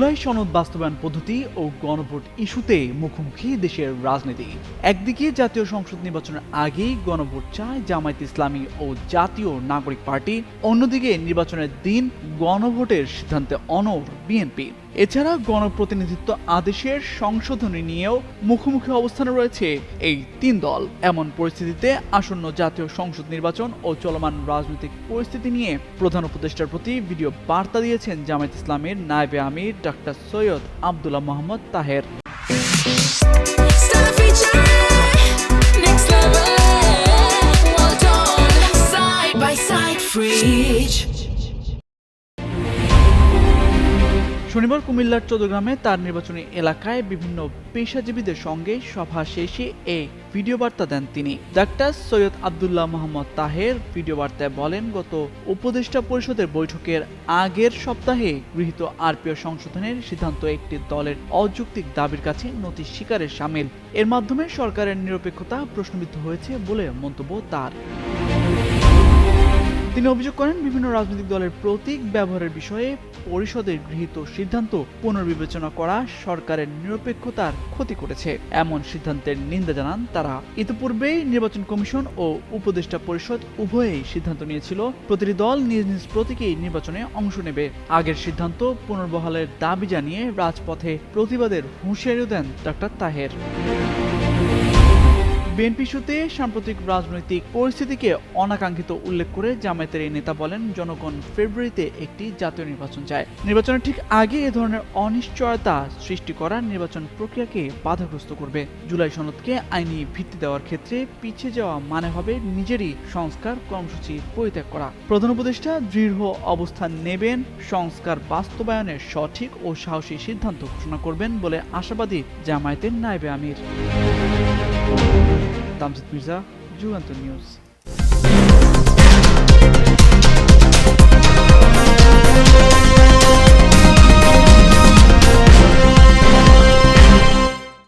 জুলাই সনদ বাস্তবায়ন পদ্ধতি ও গণভোট ইস্যুতে মুখোমুখি দেশের রাজনীতি। একদিকে জাতীয় সংসদ নির্বাচনের আগেই গণভোট চায় জামায়াত ইসলামী ও জাতীয় নাগরিক পার্টি। অন্যদিকে নির্বাচনের দিন গণভোটের সিদ্ধান্তে অনড় বিএনপি এছাড়া গণপ্রতিনিধিত্ব আদেশের সংশোধনী নিয়েও মুখোমুখি অবস্থানে রয়েছে এই তিন দল। এমন পরিস্থিতিতে আসন্ন জাতীয় সংসদ নির্বাচন ও চলমান রাজনৈতিক পরিস্থিতি নিয়ে প্রধান উপদেষ্টার প্রতি ভিডিও বার্তা দিয়েছেন জামায়াত ইসলামের নায়েবে আমির ডাক্তার সৈয়দ আবদুল্লাহ মোহাম্মদ তাহের। শনিবার কুমিল্লার চৌদ্দগ্রামে তার নির্বাচনী এলাকায় বিভিন্ন পেশাজীবীদের সঙ্গে সভা শেষে এ ভিডিও বার্তা দেন তিনি। ডাক্তার সৈয়দ আবদুল্লাহ মোহাম্মদ তাহের ভিডিও বার্তায় বলেন, গত উপদেষ্টা পরিষদের বৈঠকের আগের সপ্তাহে গৃহীত আরপিও সংশোধনের সিদ্ধান্ত একটি দলের অযৌক্তিক দাবির কাছে নথি শিকারের সামিল। এর মাধ্যমে সরকারের নিরপেক্ষতা প্রশ্নবিদ্ধ হয়েছে বলে মন্তব্য তার। তিনি অভিযোগ করেন, বিভিন্ন রাজনৈতিক দলের প্রতীক ব্যবহারের বিষয়ে পরিষদের গৃহীত সিদ্ধান্ত পুনর্বিবেচনা করা সরকারের নিরপেক্ষতার ক্ষতি করেছে। এমন সিদ্ধান্তের নিন্দা জানান তারা। ইতিপূর্বেই নির্বাচন কমিশন ও উপদেষ্টা পরিষদ উভয়েই সিদ্ধান্ত নিয়েছিল, প্রতিটি দল নিজ নিজ প্রতীকেই নির্বাচনে অংশ নেবে। আগের সিদ্ধান্ত পুনর্বহালের দাবি জানিয়ে রাজপথে প্রতিবাদের হুঁশিয়ারিও দেন ডক্টর তাহের। বিএনপি ইস্যুতে সাম্প্রতিক রাজনৈতিক পরিস্থিতিকে অনাকাঙ্ক্ষিত উল্লেখ করে জামায়াতের এই নেতা বলেন, জনগণ ফেব্রুয়ারিতে একটি জাতীয় নির্বাচন চায়। নির্বাচনের ঠিক আগে এ ধরনের অনিশ্চয়তা সৃষ্টি করা নির্বাচন প্রক্রিয়াকে বাধাগ্রস্ত করবে। জুলাই সনদকে আইনি ভিত্তি দেওয়ার ক্ষেত্রে পিছিয়ে যাওয়া মানে হবে নিজেরই সংস্কার কর্মসূচি পরিত্যাগ করা। প্রধান উপদেষ্টা দৃঢ় অবস্থান নেবেন, সংস্কার বাস্তবায়নের সঠিক ও সাহসী সিদ্ধান্ত ঘোষণা করবেন বলে আশাবাদী জামায়াতের নাইবে আমির। Damzit Mirza, Ju News.